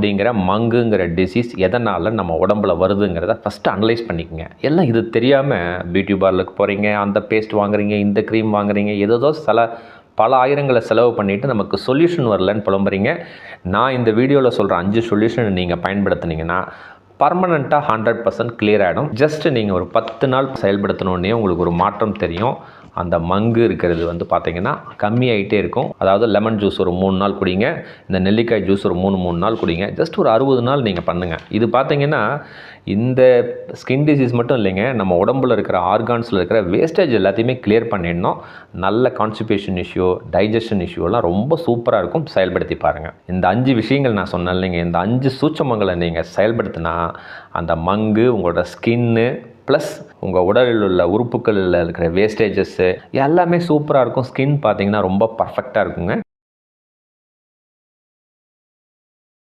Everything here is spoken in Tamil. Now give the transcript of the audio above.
அப்படிங்கிற மங்குங்கிற டிசீஸ் எதனால் நம்ம உடம்புல வருதுங்கிறத ஃபஸ்ட்டு அனலைஸ் பண்ணிக்கோங்க. எல்லாம் இது தெரியாமல் பியூட்டி பார்லருக்கு போகிறீங்க அந்த பேஸ்ட் வாங்குறீங்க இந்த க்ரீம் வாங்குறீங்க ஏதோ சில பல ஆயிரங்களை செலவு பண்ணிவிட்டு நமக்கு சொல்யூஷன் வரலன்னு புலம்புறீங்க. நான் இந்த வீடியோவில் சொல்கிற அஞ்சு சொல்யூஷன் நீங்கள் பயன்படுத்தினீங்கன்னா பர்மனெண்ட்டாக ஹண்ட்ரட் பர்சன்ட் கிளியர் ஆகிடும் ஜஸ்ட் நீங்கள் ஒரு பத்து நாள் செயல்படுத்தினோடனே உங்களுக்கு ஒரு மாற்றம் தெரியும். அந்த மங்கு இருக்கிறது வந்து பார்த்திங்கன்னா கம்மியாயிட்டே இருக்கும். அதாவது லெமன் ஜூஸ் ஒரு மூணு நாள் குடிங்க இந்த நெல்லிக்காய் ஜூஸ் ஒரு மூணு மூணு நாள் குடிங்க. ஜஸ்ட் ஒரு அறுபது நாள் நீங்கள் பண்ணுங்கள் இது பார்த்திங்கன்னா இந்த ஸ்கின் டிசீஸ் மட்டும் இல்லைங்க நம்ம உடம்புல இருக்கிற ஆர்கான்ஸில் இருக்கிற வேஸ்டேஜ் எல்லாத்தையுமே கிளியர் பண்ணிடணும். நல்ல கான்ஸ்டிபேஷன் இஷ்யூ டைஜஷன் இஷ்யூலாம் ரொம்ப சூப்பராக இருக்கும். செயல்படுத்தி பாருங்கள் இந்த அஞ்சு விஷயங்கள் நான் சொன்னேன் இல்லைங்க இந்த அஞ்சு சூட்சமங்களை நீங்கள் செயல்படுத்தினா அந்த மங்கு உங்களோட ஸ்கின்னு ப்ளஸ் உங்கள் உடலில் உள்ள உறுப்புகளில் இருக்கிற வேஸ்டேஜஸ்ஸு எல்லாமே சூப்பராக இருக்கும். ஸ்கின் பார்த்தீங்கன்னா ரொம்ப பர்ஃபெக்டாக இருக்குங்க.